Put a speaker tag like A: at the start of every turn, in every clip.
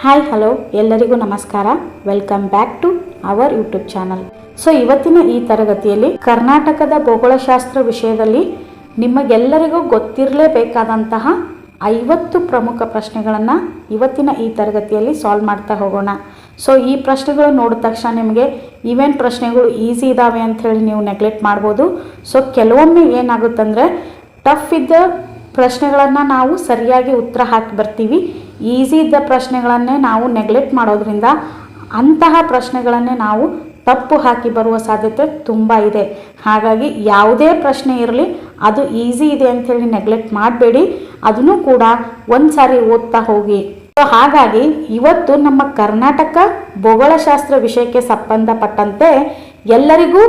A: Hi, hello, ಎಲ್ಲರಿಗೂ ನಮಸ್ಕಾರ. Welcome back to our YouTube channel so ಇವತ್ತಿನ ಈ ತರಗತಿಯಲ್ಲಿ ಕರ್ನಾಟಕದ ಭೂಗೋಳಶಾಸ್ತ್ರ ವಿಷಯದಲ್ಲಿ ನಿಮಗೆಲ್ಲರಿಗೂ ಗೊತ್ತಿರಲೇಬೇಕಾದಂತಹ ಐವತ್ತು ಪ್ರಮುಖ ಪ್ರಶ್ನೆಗಳನ್ನು ಇವತ್ತಿನ ಈ ತರಗತಿಯಲ್ಲಿ ಸಾಲ್ವ್ ಮಾಡ್ತಾ ಹೋಗೋಣ. ಸೊ ಈ ಪ್ರಶ್ನೆಗಳು ನೋಡಿದ ತಕ್ಷಣ ನಿಮಗೆ ಇವೆಂಟ್ ಪ್ರಶ್ನೆಗಳು ಈಸಿ ಅಂತ ಹೇಳಿ ನೀವು ನೆಗ್ಲೆಕ್ಟ್ ಮಾಡ್ಬೋದು. ಸೊ ಕೆಲವೊಮ್ಮೆ ಏನಾಗುತ್ತಂದರೆ ಟಫ್ ಇದ್ದ ಪ್ರಶ್ನೆಗಳನ್ನು ನಾವು ಸರಿಯಾಗಿ ಉತ್ತರ ಹಾಕಿ ಬರ್ತೀವಿ. ಈಸಿ ಇದ್ದ ಪ್ರಶ್ನೆಗಳನ್ನೇ ನಾವು ನೆಗ್ಲೆಕ್ಟ್ ಮಾಡೋದ್ರಿಂದ ಅಂತಹ ಪ್ರಶ್ನೆಗಳನ್ನೇ ನಾವು ತಪ್ಪು ಹಾಕಿ ಬರುವ ಸಾಧ್ಯತೆ ತುಂಬ ಇದೆ. ಹಾಗಾಗಿ ಯಾವುದೇ ಪ್ರಶ್ನೆ ಇರಲಿ, ಅದು ಈಸಿ ಇದೆ ಅಂಥೇಳಿ ನೆಗ್ಲೆಕ್ಟ್ ಮಾಡಬೇಡಿ. ಅದನ್ನು ಕೂಡ ಒಂದು ಸಾರಿ ಓದ್ತಾ ಹೋಗಿ. ಸೊ ಹಾಗಾಗಿ ಇವತ್ತು ನಮ್ಮ ಕರ್ನಾಟಕ ಭೂಗೋಳಶಾಸ್ತ್ರ ವಿಷಯಕ್ಕೆ ಸಂಬಂಧಪಟ್ಟಂತೆ ಎಲ್ಲರಿಗೂ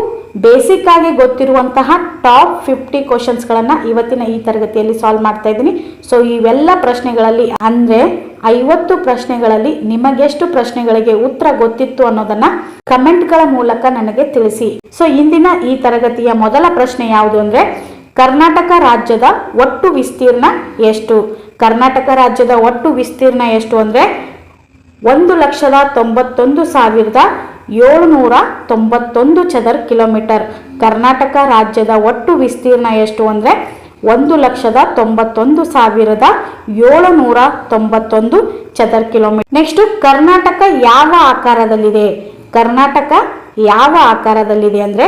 A: ಬೇಸಿಕ್ ಆಗಿ ಗೊತ್ತಿರುವಂತಹ ಟಾಪ್ ಫಿಫ್ಟಿ ಕ್ವಶನ್ಸ್ಗಳನ್ನು ಇವತ್ತಿನ ಈ ತರಗತಿಯಲ್ಲಿ ಸಾಲ್ವ್ ಮಾಡ್ತಾ ಇದ್ದೀನಿ. ಸೊ ಇವೆಲ್ಲ ಪ್ರಶ್ನೆಗಳಲ್ಲಿ ಅಂದರೆ ಐವತ್ತು ಪ್ರಶ್ನೆಗಳಲ್ಲಿ ನಿಮಗೆಷ್ಟು ಪ್ರಶ್ನೆಗಳಿಗೆ ಉತ್ತರ ಗೊತ್ತಿತ್ತು ಅನ್ನೋದನ್ನ ಕಮೆಂಟ್ಗಳ ಮೂಲಕ ನನಗೆ ತಿಳಿಸಿ. ಸೊ ಇಂದಿನ ಈ ತರಗತಿಯ ಮೊದಲ ಪ್ರಶ್ನೆ ಯಾವುದು ಅಂದರೆ, ಕರ್ನಾಟಕ ರಾಜ್ಯದ ಒಟ್ಟು ವಿಸ್ತೀರ್ಣ ಎಷ್ಟು? ಕರ್ನಾಟಕ ರಾಜ್ಯದ ಒಟ್ಟು ವಿಸ್ತೀರ್ಣ ಎಷ್ಟು ಅಂದರೆ ಒಂದು ಲಕ್ಷದ ತೊಂಬತ್ತೊಂದು ಸಾವಿರದ ಏಳುನೂರ ತೊಂಬತ್ತೊಂದು ಚದರ್ ಕಿಲೋಮೀಟರ್. ಕರ್ನಾಟಕ ರಾಜ್ಯದ ಒಟ್ಟು ವಿಸ್ತೀರ್ಣ ಎಷ್ಟು ಅಂದರೆ ಒಂದು ಲಕ್ಷದ ತೊಂಬತ್ತೊಂದು ಸಾವಿರದ ಏಳುನೂರ ತೊಂಬತ್ತೊಂದು ಚದರ್ ಕಿಲೋಮೀಟರ್. ನೆಕ್ಸ್ಟು, ಕರ್ನಾಟಕ ಯಾವ ಆಕಾರದಲ್ಲಿದೆ? ಕರ್ನಾಟಕ ಯಾವ ಆಕಾರದಲ್ಲಿದೆ ಅಂದರೆ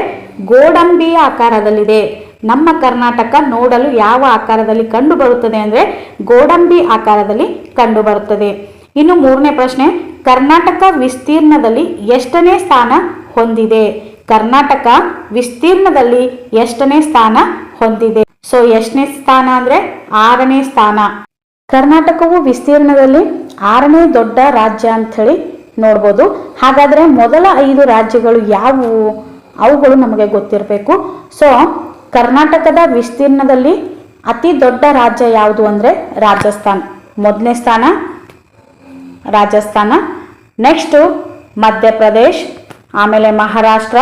A: ಗೋಡಂಬಿಯ ಆಕಾರದಲ್ಲಿದೆ. ನಮ್ಮ ಕರ್ನಾಟಕ ನೋಡಲು ಯಾವ ಆಕಾರದಲ್ಲಿ ಕಂಡುಬರುತ್ತದೆ ಅಂದರೆ ಗೋಡಂಬಿ ಆಕಾರದಲ್ಲಿ ಕಂಡು ಬರುತ್ತದೆ ಇನ್ನು ಮೂರನೇ ಪ್ರಶ್ನೆ, ಕರ್ನಾಟಕ ವಿಸ್ತೀರ್ಣದಲ್ಲಿ ಎಷ್ಟನೇ ಸ್ಥಾನ ಹೊಂದಿದೆ? ಕರ್ನಾಟಕ ವಿಸ್ತೀರ್ಣದಲ್ಲಿ ಎಷ್ಟನೇ ಸ್ಥಾನ ಹೊಂದಿದೆ? ಸೊ ಎಷ್ಟನೇ ಸ್ಥಾನ ಅಂದ್ರೆ ಆರನೇ ಸ್ಥಾನ. ಕರ್ನಾಟಕವು ವಿಸ್ತೀರ್ಣದಲ್ಲಿ ಆರನೇ ದೊಡ್ಡ ರಾಜ್ಯ ಅಂಥೇಳಿ ನೋಡ್ಬೋದು. ಹಾಗಾದರೆ ಮೊದಲ ಐದು ರಾಜ್ಯಗಳು ಯಾವುವು? ಅವುಗಳು ನಮಗೆ ಗೊತ್ತಿರಬೇಕು. ಸೊ ಕರ್ನಾಟಕದ ವಿಸ್ತೀರ್ಣದಲ್ಲಿ ಅತಿ ದೊಡ್ಡ ರಾಜ್ಯ ಯಾವುದು ಅಂದರೆ ರಾಜಸ್ಥಾನ್. ಮೊದಲನೇ ಸ್ಥಾನ ರಾಜಸ್ಥಾನ. ನೆಕ್ಸ್ಟು ಮಧ್ಯಪ್ರದೇಶ್, ಆಮೇಲೆ ಮಹಾರಾಷ್ಟ್ರ,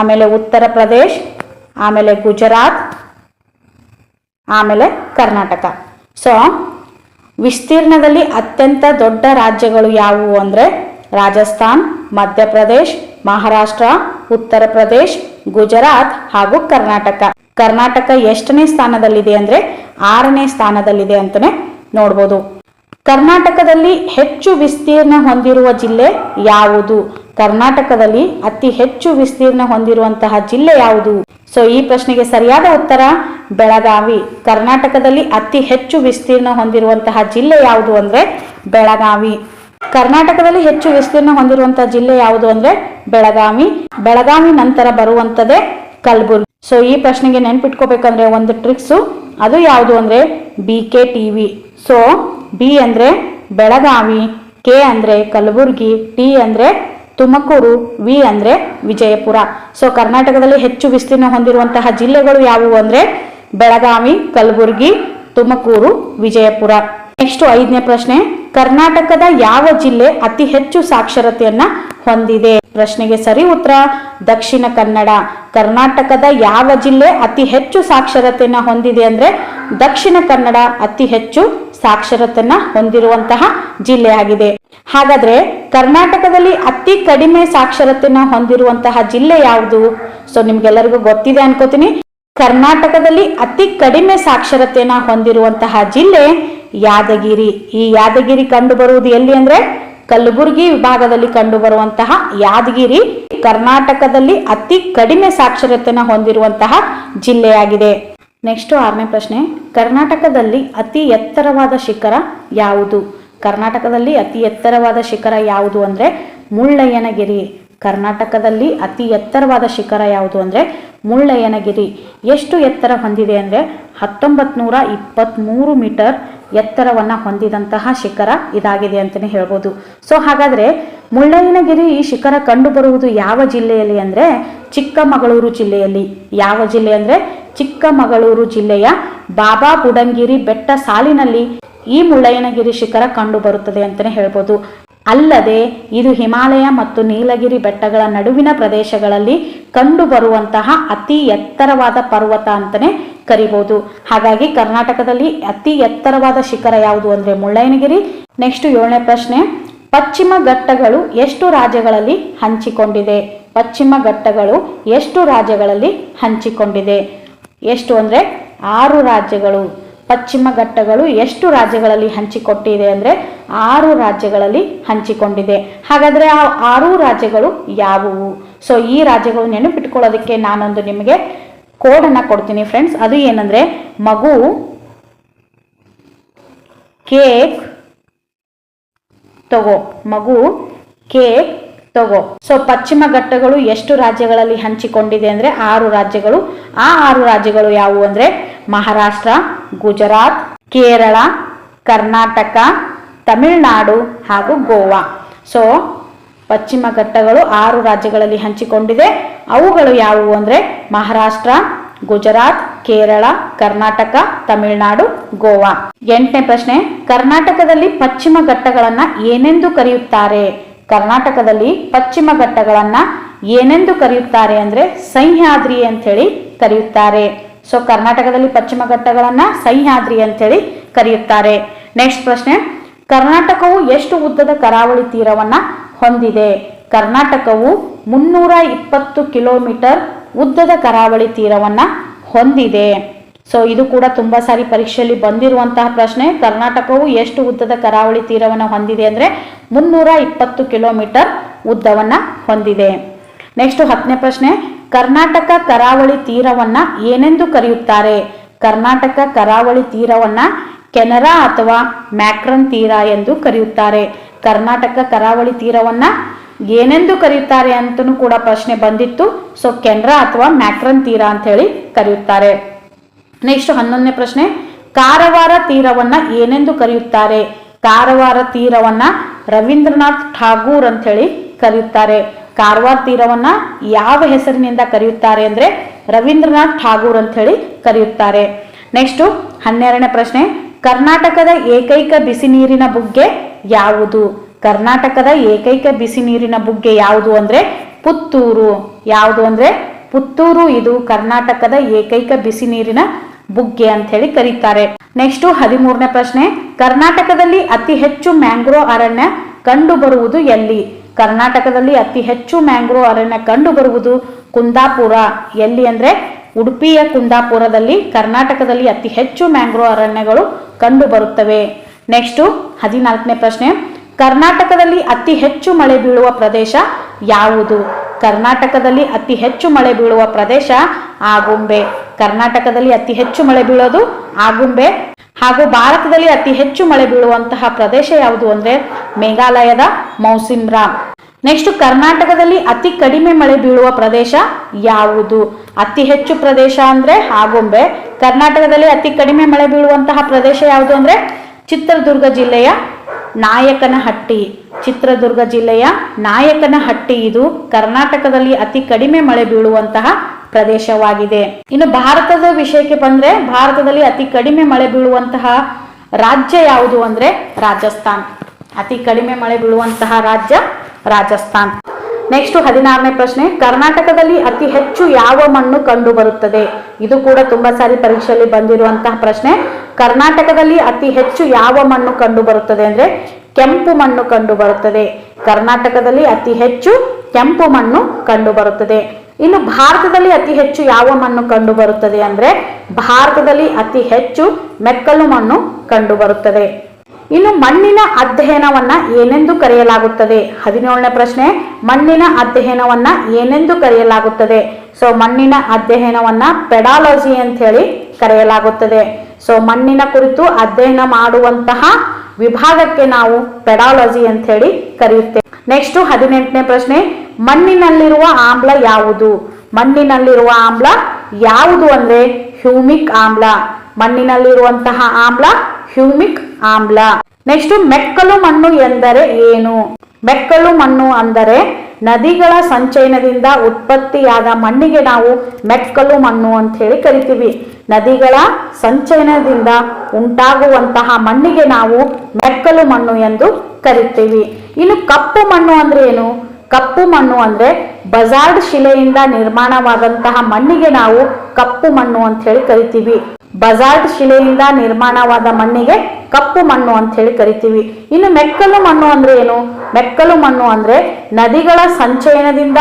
A: ಆಮೇಲೆ ಉತ್ತರ ಪ್ರದೇಶ್, ಆಮೇಲೆ ಗುಜರಾತ್, ಆಮೇಲೆ ಕರ್ನಾಟಕ. ಸೊ ವಿಸ್ತೀರ್ಣದಲ್ಲಿ ಅತ್ಯಂತ ದೊಡ್ಡ ರಾಜ್ಯಗಳು ಯಾವುವು ಅಂದರೆ ರಾಜಸ್ಥಾನ್, ಮಧ್ಯಪ್ರದೇಶ್, ಮಹಾರಾಷ್ಟ್ರ, ಉತ್ತರ ಪ್ರದೇಶ್, ಗುಜರಾತ್ ಹಾಗೂ ಕರ್ನಾಟಕ. ಕರ್ನಾಟಕ ಎಷ್ಟನೇ ಸ್ಥಾನದಲ್ಲಿದೆ ಅಂದರೆ ಆರನೇ ಸ್ಥಾನದಲ್ಲಿದೆ ಅಂತಲೇ ನೋಡ್ಬೋದು. ಕರ್ನಾಟಕದಲ್ಲಿ ಹೆಚ್ಚು ವಿಸ್ತೀರ್ಣ ಹೊಂದಿರುವ ಜಿಲ್ಲೆ ಯಾವುದು? ಕರ್ನಾಟಕದಲ್ಲಿ ಅತಿ ಹೆಚ್ಚು ವಿಸ್ತೀರ್ಣ ಹೊಂದಿರುವಂತಹ ಜಿಲ್ಲೆ ಯಾವುದು? ಸೊ ಈ ಪ್ರಶ್ನೆಗೆ ಸರಿಯಾದ ಉತ್ತರ ಬೆಳಗಾವಿ. ಕರ್ನಾಟಕದಲ್ಲಿ ಅತಿ ಹೆಚ್ಚು ವಿಸ್ತೀರ್ಣ ಹೊಂದಿರುವಂತಹ ಜಿಲ್ಲೆ ಯಾವುದು ಅಂದರೆ ಬೆಳಗಾವಿ. ಕರ್ನಾಟಕದಲ್ಲಿ ಹೆಚ್ಚು ವಿಸ್ತೀರ್ಣ ಹೊಂದಿರುವಂತಹ ಜಿಲ್ಲೆ ಯಾವುದು ಅಂದರೆ ಬೆಳಗಾವಿ. ಬೆಳಗಾವಿ ನಂತರ ಬರುವಂಥದ್ದೇ ಕಲಬುರ್ಗಿ. ಸೊ ಈ ಪ್ರಶ್ನೆಗೆ ನೆನ್ಪಿಟ್ಕೋಬೇಕಂದ್ರೆ ಒಂದು ಟ್ರಿಕ್ಸು ಅದು ಯಾವುದು ಅಂದರೆ B K T V so B ಅಂದರೆ ಬೆಳಗಾವಿ ಕೆ ಅಂದರೆ ಕಲಬುರಗಿ ಟಿ ಅಂದರೆ ತುಮಕೂರು ವಿ ಅಂದರೆ ವಿಜಯಪುರ. ಸೊ ಕರ್ನಾಟಕದಲ್ಲಿ ಹೆಚ್ಚು ವಿಸ್ತೀರ್ಣ ಹೊಂದಿರುವಂತಹ ಜಿಲ್ಲೆಗಳು ಯಾವುವು ಅಂದರೆ ಬೆಳಗಾವಿ, ಕಲಬುರಗಿ, ತುಮಕೂರು, ವಿಜಯಪುರ. ನೆಕ್ಸ್ಟ್ ಐದನೇ ಪ್ರಶ್ನೆ, ಕರ್ನಾಟಕದ ಯಾವ ಜಿಲ್ಲೆ ಅತಿ ಹೆಚ್ಚು ಸಾಕ್ಷರತೆಯನ್ನ ಹೊಂದಿದೆ? ಪ್ರಶ್ನೆಗೆ ಸರಿ ಉತ್ತರ, ದಕ್ಷಿಣ ಕನ್ನಡ. ಕರ್ನಾಟಕದ ಯಾವ ಜಿಲ್ಲೆ ಅತಿ ಹೆಚ್ಚು ಸಾಕ್ಷರತೆಯನ್ನ ಹೊಂದಿದೆ ಅಂದ್ರೆ ದಕ್ಷಿಣ ಕನ್ನಡ ಅತಿ ಹೆಚ್ಚು ಸಾಕ್ಷರತೆಯನ್ನ ಹೊಂದಿರುವಂತಹ ಜಿಲ್ಲೆಯಾಗಿದೆ. ಹಾಗಾದ್ರೆ ಕರ್ನಾಟಕದಲ್ಲಿ ಅತಿ ಕಡಿಮೆ ಸಾಕ್ಷರತೆಯನ್ನ ಹೊಂದಿರುವಂತಹ ಜಿಲ್ಲೆ ಯಾವುದು? ಸೊ ನಿಮ್ಗೆಲ್ಲರಿಗೂ ಗೊತ್ತಿದೆ ಅನ್ಕೋತೀನಿ. ಕರ್ನಾಟಕದಲ್ಲಿ ಅತಿ ಕಡಿಮೆ ಸಾಕ್ಷರತೆಯನ್ನ ಹೊಂದಿರುವಂತಹ ಜಿಲ್ಲೆ ಯಾದಗಿರಿ. ಈ ಯಾದಗಿರಿ ಕಂಡು ಬರುವುದು ಎಲ್ಲಿ ಅಂದ್ರೆ ಕಲಬುರಗಿ ವಿಭಾಗದಲ್ಲಿ ಕಂಡು ಬರುವಂತಹ ಯಾದಗಿರಿ. ಕರ್ನಾಟಕದಲ್ಲಿ ಅತಿ ಕಡಿಮೆ ಸಾಕ್ಷರತೆಯನ್ನ ಹೊಂದಿರುವಂತಹ ಜಿಲ್ಲೆಯಾಗಿದೆ. ನೆಕ್ಸ್ಟ್ ಆರನೇ ಪ್ರಶ್ನೆ. ಕರ್ನಾಟಕದಲ್ಲಿ ಅತಿ ಎತ್ತರವಾದ ಶಿಖರ ಯಾವುದು? ಕರ್ನಾಟಕದಲ್ಲಿ ಅತಿ ಎತ್ತರವಾದ ಶಿಖರ ಯಾವುದು ಅಂದರೆ ಮುಳ್ಳಯ್ಯನಗಿರಿ. ಕರ್ನಾಟಕದಲ್ಲಿ ಅತಿ ಎತ್ತರವಾದ ಶಿಖರ ಯಾವುದು ಅಂದರೆ ಮುಳ್ಳಯ್ಯನಗಿರಿ. ಎಷ್ಟು ಎತ್ತರ ಹೊಂದಿದೆ ಅಂದರೆ ಹತ್ತೊಂಬತ್ತು ನೂರ ಇಪ್ಪತ್ತ್ಮೂರು ಮೀಟರ್ ಎತ್ತರವನ್ನು ಹೊಂದಿದಂತಹ ಶಿಖರ ಇದಾಗಿದೆ ಅಂತಲೇ ಹೇಳ್ಬೋದು. ಸೊ ಹಾಗಾದರೆ ಮುಳ್ಳಯ್ಯನಗಿರಿ ಈ ಶಿಖರ ಕಂಡುಬರುವುದು ಯಾವ ಜಿಲ್ಲೆಯಲ್ಲಿ ಅಂದರೆ ಚಿಕ್ಕಮಗಳೂರು ಜಿಲ್ಲೆಯಲ್ಲಿ. ಯಾವ ಜಿಲ್ಲೆ ಅಂದರೆ ಚಿಕ್ಕಮಗಳೂರು ಜಿಲ್ಲೆಯ ಬಾಬಾ ಬುಡಂಗಿರಿ ಬೆಟ್ಟ ಸಾಲಿನಲ್ಲಿ ಈ ಮುಳ್ಳಯ್ಯನಗಿರಿ ಶಿಖರ ಕಂಡುಬರುತ್ತದೆ ಅಂತಲೇ ಹೇಳ್ಬೋದು. ಅಲ್ಲದೆ ಇದು ಹಿಮಾಲಯ ಮತ್ತು ನೀಲಗಿರಿ ಬೆಟ್ಟಗಳ ನಡುವಿನ ಪ್ರದೇಶಗಳಲ್ಲಿ ಕಂಡುಬರುವಂತಹ ಅತಿ ಎತ್ತರವಾದ ಪರ್ವತ ಅಂತಲೇ ಕರಿಬಹುದು ಹಾಗಾಗಿ ಕರ್ನಾಟಕದಲ್ಲಿ ಅತಿ ಎತ್ತರವಾದ ಶಿಖರ ಯಾವುದು ಅಂದ್ರೆ ಮುಳ್ಳಯ್ಯನಗಿರಿ. ನೆಕ್ಸ್ಟ್ ಏಳನೇ ಪ್ರಶ್ನೆ, ಪಶ್ಚಿಮ ಘಟ್ಟಗಳು ಎಷ್ಟು ರಾಜ್ಯಗಳಲ್ಲಿ ಹಂಚಿಕೊಂಡಿದೆ? ಪಶ್ಚಿಮ ಘಟ್ಟಗಳು ಎಷ್ಟು ರಾಜ್ಯಗಳಲ್ಲಿ ಹಂಚಿಕೊಂಡಿದೆ? ಎಷ್ಟು ಅಂದ್ರೆ ಆರು ರಾಜ್ಯಗಳು. ಪಶ್ಚಿಮ ಘಟ್ಟಗಳು ಎಷ್ಟು ರಾಜ್ಯಗಳಲ್ಲಿ ಹಂಚಿಕೊಟ್ಟಿದೆ ಅಂದ್ರೆ ಆರು ರಾಜ್ಯಗಳಲ್ಲಿ ಹಂಚಿಕೊಂಡಿದೆ. ಹಾಗಾದ್ರೆ ಆ ಆರು ರಾಜ್ಯಗಳು ಯಾವುವು? ಸೊ ಈ ರಾಜ್ಯಗಳು ನೆನಪಿಟ್ಕೊಳ್ಳೋದಕ್ಕೆ ನಾನೊಂದು ನಿಮಗೆ ಕೋಡನ್ನು ಕೊಡ್ತೀನಿ ಫ್ರೆಂಡ್ಸ್ ಅದು ಏನಂದ್ರೆ ಮಗು, ಕೇಕ್ ತಗೋ. ಮಗು, ಕೇಕ್ ತಗೋ. ಸೊ ಪಶ್ಚಿಮ ಘಟ್ಟಗಳು ಎಷ್ಟು ರಾಜ್ಯಗಳಲ್ಲಿ ಹಂಚಿಕೊಂಡಿದೆ ಅಂದ್ರೆ ಆರು ರಾಜ್ಯಗಳು. ಆ ಆರು ರಾಜ್ಯಗಳು ಯಾವುವು ಅಂದ್ರೆ ಮಹಾರಾಷ್ಟ್ರ, ಗುಜರಾತ್, ಕೇರಳ, ಕರ್ನಾಟಕ, ತಮಿಳುನಾಡು ಹಾಗೂ ಗೋವಾ. ಸೊ ಪಶ್ಚಿಮ ಘಟ್ಟಗಳು ಆರು ರಾಜ್ಯಗಳಲ್ಲಿ ಹಂಚಿಕೊಂಡಿದೆ. ಅವುಗಳು ಯಾವುವು ಅಂದರೆ ಮಹಾರಾಷ್ಟ್ರ, ಗುಜರಾತ್, ಕೇರಳ, ಕರ್ನಾಟಕ, ತಮಿಳುನಾಡು, ಗೋವಾ. ಎಂಟನೇ ಪ್ರಶ್ನೆ, ಕರ್ನಾಟಕದಲ್ಲಿ ಪಶ್ಚಿಮ ಘಟ್ಟಗಳನ್ನು ಏನೆಂದು ಕರೆಯುತ್ತಾರೆ? ಕರ್ನಾಟಕದಲ್ಲಿ ಪಶ್ಚಿಮ ಘಟ್ಟಗಳನ್ನು ಏನೆಂದು ಕರೆಯುತ್ತಾರೆ ಅಂದರೆ ಸಹ್ಯಾದ್ರಿ ಅಂತ ಕರೆಯುತ್ತಾರೆ. ಸೊ ಕರ್ನಾಟಕದಲ್ಲಿ ಪಶ್ಚಿಮ ಘಟ್ಟಗಳನ್ನ ಸಹ್ಯಾದ್ರಿ ಅಂತ ಹೇಳಿ ಕರೆಯುತ್ತಾರೆ. ನೆಕ್ಸ್ಟ್ ಪ್ರಶ್ನೆ. ಕರ್ನಾಟಕವು ಎಷ್ಟು ಉದ್ದದ ಕರಾವಳಿ ತೀರವನ್ನ ಹೊಂದಿದೆ? ಕರ್ನಾಟಕವು ಮುನ್ನೂರ ಇಪ್ಪತ್ತು ಕಿಲೋಮೀಟರ್ ಉದ್ದದ ಕರಾವಳಿ ತೀರವನ್ನ ಹೊಂದಿದೆ. ಸೊ ಇದು ಕೂಡ ತುಂಬಾ ಸಾರಿ ಪರೀಕ್ಷೆಯಲ್ಲಿ ಬಂದಿರುವಂತಹ ಪ್ರಶ್ನೆ. ಕರ್ನಾಟಕವು ಎಷ್ಟು ಉದ್ದದ ಕರಾವಳಿ ತೀರವನ್ನು ಹೊಂದಿದೆ ಅಂದ್ರೆ ಮುನ್ನೂರ ಇಪ್ಪತ್ತು ಕಿಲೋಮೀಟರ್ ಉದ್ದವನ್ನ ಹೊಂದಿದೆ. ನೆಕ್ಸ್ಟ್ ಹತ್ತನೇ ಪ್ರಶ್ನೆ. ಕರ್ನಾಟಕ ಕರಾವಳಿ ತೀರವನ್ನ ಏನೆಂದು ಕರೆಯುತ್ತಾರೆ? ಕರ್ನಾಟಕ ಕರಾವಳಿ ತೀರವನ್ನ ಕೆನರಾ ಅಥವಾ ಮ್ಯಾಕ್ರನ್ ತೀರ ಎಂದು ಕರೆಯುತ್ತಾರೆ. ಕರ್ನಾಟಕ ಕರಾವಳಿ ತೀರವನ್ನ ಏನೆಂದು ಕರೆಯುತ್ತಾರೆ ಅಂತಲೂ ಕೂಡ ಪ್ರಶ್ನೆ ಬಂದಿತ್ತು. ಸೊ ಕೆನರಾ ಅಥವಾ ಮ್ಯಾಕ್ರನ್ ತೀರ ಅಂತ ಹೇಳಿ ಕರೆಯುತ್ತಾರೆ. ನೆಕ್ಸ್ಟ್ ಹನ್ನೊಂದನೇ ಪ್ರಶ್ನೆ. ಕಾರವಾರ ತೀರವನ್ನ ಏನೆಂದು ಕರೆಯುತ್ತಾರೆ? ಕಾರವಾರ ತೀರವನ್ನ ರವೀಂದ್ರನಾಥ್ ಠಾಗೂರ್ ಅಂತ ಹೇಳಿ ಕರೆಯುತ್ತಾರೆ. ಕಾರವಾರ ತೀರವನ್ನ ಯಾವ ಹೆಸರಿನಿಂದ ಕರೆಯುತ್ತಾರೆ ಅಂದ್ರೆ ರವೀಂದ್ರನಾಥ್ ಠಾಗೂರ್ ಅಂತ ಹೇಳಿ ಕರೆಯುತ್ತಾರೆ. ನೆಕ್ಸ್ಟ್ ಹನ್ನೆರಡನೇ ಪ್ರಶ್ನೆ, ಕರ್ನಾಟಕದ ಏಕೈಕ ಬಿಸಿ ನೀರಿನ ಬುಗ್ಗೆ ಯಾವುದು? ಕರ್ನಾಟಕದ ಏಕೈಕ ಬಿಸಿ ನೀರಿನ ಬುಗ್ಗೆ ಯಾವುದು ಅಂದ್ರೆ ಪುತ್ತೂರು. ಯಾವುದು ಅಂದ್ರೆ ಪುತ್ತೂರು, ಇದು ಕರ್ನಾಟಕದ ಏಕೈಕ ಬಿಸಿ ನೀರಿನ ಬುಗ್ಗೆ ಅಂತ ಹೇಳಿ ಕರೀತಾರೆ. ನೆಕ್ಸ್ಟ್ ಹದಿಮೂರನೇ ಪ್ರಶ್ನೆ, ಕರ್ನಾಟಕದಲ್ಲಿ ಅತಿ ಹೆಚ್ಚು ಮ್ಯಾಂಗ್ರೋ ಅರಣ್ಯ ಕಂಡು ಬರುವುದು ಎಲ್ಲಿ? ಕರ್ನಾಟಕದಲ್ಲಿ ಅತಿ ಹೆಚ್ಚು ಮ್ಯಾಂಗ್ರೋ ಅರಣ್ಯ ಕಂಡು ಬರುವುದು ಕುಂದಾಪುರ. ಎಲ್ಲಿ ಅಂದ್ರೆ ಉಡುಪಿಯ ಕುಂದಾಪುರದಲ್ಲಿ ಕರ್ನಾಟಕದಲ್ಲಿ ಅತಿ ಹೆಚ್ಚು ಮ್ಯಾಂಗ್ರೋ ಅರಣ್ಯಗಳು ಕಂಡು ಬರುತ್ತವೆ ನೆಕ್ಸ್ಟ್ ಹದಿನಾಲ್ಕನೇ ಪ್ರಶ್ನೆ. ಕರ್ನಾಟಕದಲ್ಲಿ ಅತಿ ಹೆಚ್ಚು ಮಳೆ ಬೀಳುವ ಪ್ರದೇಶ ಯಾವುದು? ಕರ್ನಾಟಕದಲ್ಲಿ ಅತಿ ಹೆಚ್ಚು ಮಳೆ ಬೀಳುವ ಪ್ರದೇಶ ಆಗುಂಬೆ. ಕರ್ನಾಟಕದಲ್ಲಿ ಅತಿ ಹೆಚ್ಚು ಮಳೆ ಬೀಳೋದು ಆಗುಂಬೆ. ಹಾಗೂ ಭಾರತದಲ್ಲಿ ಅತಿ ಹೆಚ್ಚು ಮಳೆ ಬೀಳುವಂತಹ ಪ್ರದೇಶ ಯಾವುದು ಅಂದ್ರೆ ಮೇಘಾಲಯದ ಮೌಸಿಮ್ರಾಮ್ ನೆಕ್ಸ್ಟ್ ಕರ್ನಾಟಕದಲ್ಲಿ ಅತಿ ಕಡಿಮೆ ಮಳೆ ಬೀಳುವ ಪ್ರದೇಶ ಯಾವುದು? ಅತಿ ಹೆಚ್ಚು ಪ್ರದೇಶ ಅಂದ್ರೆ ಆಗುಂಬೆ ಕರ್ನಾಟಕದಲ್ಲಿ ಅತಿ ಕಡಿಮೆ ಮಳೆ ಬೀಳುವಂತಹ ಪ್ರದೇಶ ಯಾವುದು ಅಂದ್ರೆ ಚಿತ್ರದುರ್ಗ ಜಿಲ್ಲೆಯ ನಾಯಕನಹಟ್ಟಿ. ಚಿತ್ರದುರ್ಗ ಜಿಲ್ಲೆಯ ನಾಯಕನಹಟ್ಟಿ ಇದು ಕರ್ನಾಟಕದಲ್ಲಿ ಅತಿ ಕಡಿಮೆ ಮಳೆ ಬೀಳುವಂತಹ ಪ್ರದೇಶವಾಗಿದೆ. ಇನ್ನು ಭಾರತದ ವಿಷಯಕ್ಕೆ ಬಂದ್ರೆ ಭಾರತದಲ್ಲಿ ಅತಿ ಕಡಿಮೆ ಮಳೆ ಬೀಳುವಂತಹ ರಾಜ್ಯ ಯಾವುದು ಅಂದ್ರೆ ರಾಜಸ್ಥಾನ್. ಅತಿ ಕಡಿಮೆ ಮಳೆ ಬೀಳುವಂತಹ ರಾಜ್ಯ ರಾಜಸ್ಥಾನ್. ನೆಕ್ಸ್ಟ್ ಹದಿನಾರನೇ ಪ್ರಶ್ನೆ, ಕರ್ನಾಟಕದಲ್ಲಿ ಅತಿ ಹೆಚ್ಚು ಯಾವ ಮಣ್ಣು ಕಂಡು ಬರುತ್ತದೆ ಇದು ಕೂಡ ತುಂಬಾ ಸಾರಿ ಪರೀಕ್ಷೆಯಲ್ಲಿ ಬಂದಿರುವಂತಹ ಪ್ರಶ್ನೆ. ಕರ್ನಾಟಕದಲ್ಲಿ ಅತಿ ಹೆಚ್ಚು ಯಾವ ಮಣ್ಣು ಕಂಡು ಬರುತ್ತದೆ ಅಂದ್ರೆ ಕೆಂಪು ಮಣ್ಣು ಕಂಡು ಬರುತ್ತದೆ ಕರ್ನಾಟಕದಲ್ಲಿ ಅತಿ ಹೆಚ್ಚು ಕೆಂಪು ಮಣ್ಣು ಕಂಡು ಬರುತ್ತದೆ ಇನ್ನು ಭಾರತದಲ್ಲಿ ಅತಿ ಹೆಚ್ಚು ಯಾವ ಮಣ್ಣು ಕಂಡು ಬರುತ್ತದೆ ಅಂದ್ರೆ ಭಾರತದಲ್ಲಿ ಅತಿ ಹೆಚ್ಚು ಮೆಕ್ಕಲು ಮಣ್ಣು ಕಂಡು ಬರುತ್ತದೆ ಇನ್ನು ಮಣ್ಣಿನ ಅಧ್ಯಯನವನ್ನ ಏನೆಂದು ಕರೆಯಲಾಗುತ್ತದೆ? ಹದಿನೇಳನೇ ಪ್ರಶ್ನೆ, ಮಣ್ಣಿನ ಅಧ್ಯಯನವನ್ನ ಏನೆಂದು ಕರೆಯಲಾಗುತ್ತದೆ? ಸೊ ಮಣ್ಣಿನ ಅಧ್ಯಯನವನ್ನ ಪೆಡಾಲಜಿ ಅಂತ ಹೇಳಿ ಕರೆಯಲಾಗುತ್ತದೆ. ಸೊ ಮಣ್ಣಿನ ಕುರಿತು ಅಧ್ಯಯನ ಮಾಡುವಂತಹ ವಿಭಾಗಕ್ಕೆ ನಾವು ಪೆಡಾಲಜಿ ಅಂತ ಹೇಳಿ ಕರೆಯುತ್ತೇವೆ. ನೆಕ್ಸ್ಟ್ ಹದಿನೆಂಟನೇ ಪ್ರಶ್ನೆ, ಮಣ್ಣಿನಲ್ಲಿರುವ ಆಮ್ಲ ಯಾವುದು? ಮಣ್ಣಿನಲ್ಲಿರುವ ಆಮ್ಲ ಯಾವುದು ಅಂದ್ರೆ ಹ್ಯೂಮಿಕ್ ಆಮ್ಲ. ಮಣ್ಣಿನಲ್ಲಿರುವಂತಹ ಆಮ್ಲ ಹ್ಯೂಮಿಕ್ ಆಮ್ಲ. ನೆಕ್ಸ್ಟ್ ಮೆಕ್ಕಲು ಮಣ್ಣು ಎಂದರೆ ಏನು? ಮೆಕ್ಕಲು ಮಣ್ಣು ಅಂದರೆ ನದಿಗಳ ಸಂಚಯನದಿಂದ ಉತ್ಪತ್ತಿಯಾದ ಮಣ್ಣಿಗೆ ನಾವು ಮೆಕ್ಕಲು ಮಣ್ಣು ಅಂತ ಹೇಳಿ ಕರಿತೀವಿ. ನದಿಗಳ ಸಂಚಯನದಿಂದ ಉಂಟಾಗುವಂತಹ ಮಣ್ಣಿಗೆ ನಾವು ಮೆಕ್ಕಲು ಮಣ್ಣು ಎಂದು ಕರಿತೀವಿ. ಇನ್ನು ಕಪ್ಪು ಮಣ್ಣು ಅಂದ್ರೆ ಏನು? ಕಪ್ಪು ಮಣ್ಣು ಅಂದ್ರೆ ಬಜಾರ್ಡ್ ಶಿಲೆಯಿಂದ ನಿರ್ಮಾಣವಾದಂತಹ ಮಣ್ಣಿಗೆ ನಾವು ಕಪ್ಪು ಮಣ್ಣು ಅಂತ ಹೇಳಿ ಕರಿತೀವಿ. ಬಜಾರ್ಡ್ ಶಿಲೆಯಿಂದ ನಿರ್ಮಾಣವಾದ ಮಣ್ಣಿಗೆ ಕಪ್ಪು ಮಣ್ಣು ಅಂತ ಹೇಳಿ ಕರಿತೀವಿ. ಇನ್ನು ಮೆಕ್ಕಲು ಮಣ್ಣು ಅಂದ್ರೆ ಏನು? ಮೆಕ್ಕಲು ಮಣ್ಣು ಅಂದ್ರೆ ನದಿಗಳ ಸಂಚಯನದಿಂದ